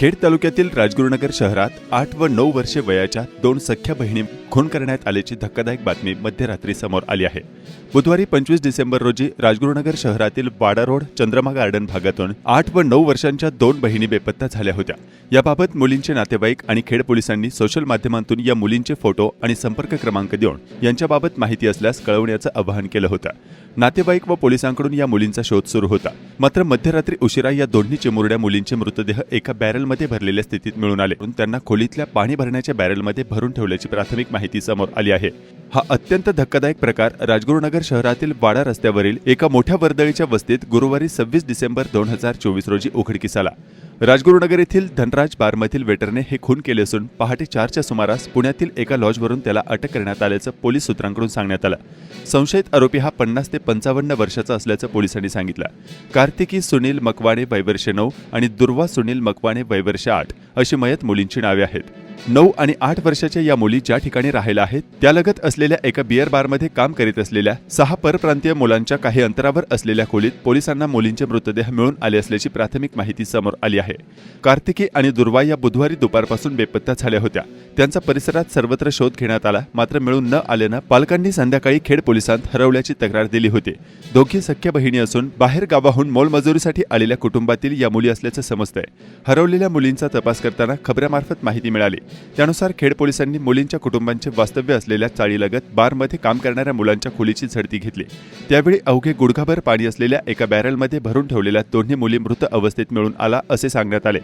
खेड तालुक्यातील राजगुरुनगर शहरात आठ व नऊ वर्षे वयाच्या दोन सख्या बहिणी खून करण्यात आल्याची धक्कादायक बातमी मध्यरात्री समोर आली आहे. बुधवारी पंचवीस डिसेंबर रोजी राजगुरुनगर शहरातील वाडा रोड चंद्रमा गार्डन भागातून आठ व नऊ वर्षांच्या दोन बहिणी बेपत्ता झाल्या होत्या. याबाबत मुलींचे नातेवाईक आणि खेड पोलिसांनी सोशल माध्यमांतून या मुलींचे फोटो आणि संपर्क क्रमांक देऊन यांच्याबाबत माहिती असल्यास कळवण्याचं आवाहन केलं होतं. नातेवाईक व पोलिसांकडून या मुलींचा शोध सुरू होता. मात्र मध्यरात्री उशिरा या दोन्ही चिमुरड्या मुलींचे मृतदेह एका बॅरल बॅरलमध्ये भरलेल्या स्थितीत मिळून आले. त्यांना खोलीतल्या पाणी भरण्याच्या बॅरलमध्ये भरून ठेवल्याची प्राथमिक माहिती समोर आली आहे. हा अत्यंत धक्कादायक प्रकार राजगुरुनगर शहरातील वाडा रस्त्यावरील एका मोठ्या वर्दळीच्या वस्तीत गुरुवारी सव्वीस डिसेंबर दोन हजार चोवीस रोजी उघडकीस आला. राजगुरुनगर येथील धनराज बारमधील वेटरने हे खून केले असून पहाटे चारच्या सुमारास पुण्यातील एका लॉजवरून त्याला अटक करण्यात आल्याचं पोलीस सूत्रांकडून सांगण्यात आलं. संशयित आरोपी हा पन्नास ते पंचावन्न वर्षाचा असल्याचं पोलिसांनी सांगितलं. कार्तिकी सुनील मकवाणे वैवर्ष नऊ आणि दुर्वा सुनील मकवाणे वैवर्ष आठ अशी मयत मुलींची नावे आहेत. नऊ आणि आठ वर्षाच्या या मुली ज्या ठिकाणी राहायला आहेत त्यालगत असलेल्या एका बिअर बारमध्ये काम करीत असलेल्या सहा परप्रांतीय मुलांच्या काही अंतरावर असलेल्या खोलीत पोलिसांना मुलींचे मृतदेह मिळून आले असल्याची प्राथमिक माहिती समोर आली आहे. कार्तिकी आणि दुर्वा या बुधवारी दुपारपासून बेपत्ता झाल्या होत्या. त्यांचा परिसरात सर्वत्र शोध घेण्यात आला मात्र मिळून न आल्यानं पालकांनी संध्याकाळी खेड पोलिसांत हरवल्याची तक्रार दिली होती. दोघी सख्या बहिणी असून बाहेर गावाहून मोलमजुरीसाठी आलेल्या कुटुंबातील या मुली असल्याचं समजतंय. हरवलेल्या मुलींचा तपास करताना खबऱ्यामार्फत माहिती मिळाली. त्यानुसार खेड पोलिसांनी मुलींच्या कुटुंबांचे वास्तव्य असलेल्या चाळीलगत बारमध्ये काम करणाऱ्या मुलांच्या खोलीची झडती घेतली. त्यावेळी अवघे गुडघाभर पाणी असलेल्या एका बॅरलमध्ये भरून ठेवलेल्या दोन्ही मुली मृत अवस्थेत मिळून आला असे सांगण्यात आले.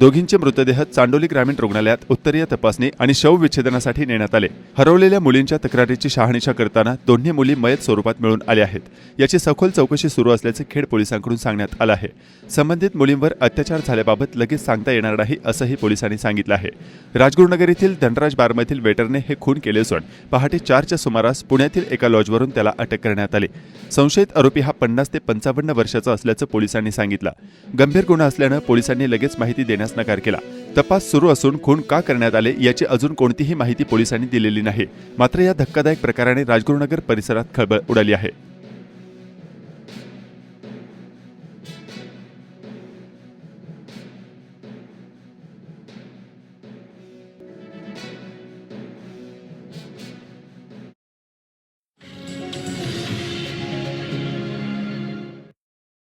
दोघींचे मृतदेह चांडोली ग्रामीण रुग्णालयात उत्तरीय तपासणी आणि शवविच्छेदनासाठी नेण्यात आले. हरवलेल्या मुलींच्या तक्रारीची शहानिशा करताना दोन्ही मुली मयत स्वरूपात मिळून आल्या आहेत. याची सखोल चौकशी सुरू असल्याचे खेड पोलिसांकडून सांगण्यात आलं आहे. संबंधित मुलींवर अत्याचार झाल्याबाबत लगेच सांगता येणार नाही असंही पोलिसांनी सांगितलं आहे. राजगुरुनगर येथील धनराज बारमधील वेटरने हे खून केले असून पहाटे चारच्या सुमारास पुण्यातील एका लॉजवरून त्याला अटक करण्यात आली. संशयित आरोपी हा पन्नास ते पंचावन्न वर्षाचा असल्याचं पोलिसांनी सांगितलं. गंभीर गुन्हा असल्यानं पोलिसांनी लगेच माहिती देण्यास नकार केला. तपास सुरू असून खून का करण्यात आले याची अजून कोणतीही माहिती पोलिसांनी दिलेली नाही. मात्र या धक्कादायक प्रकाराने राजगुरुनगर परिसरात खळबळ उडाली आहे.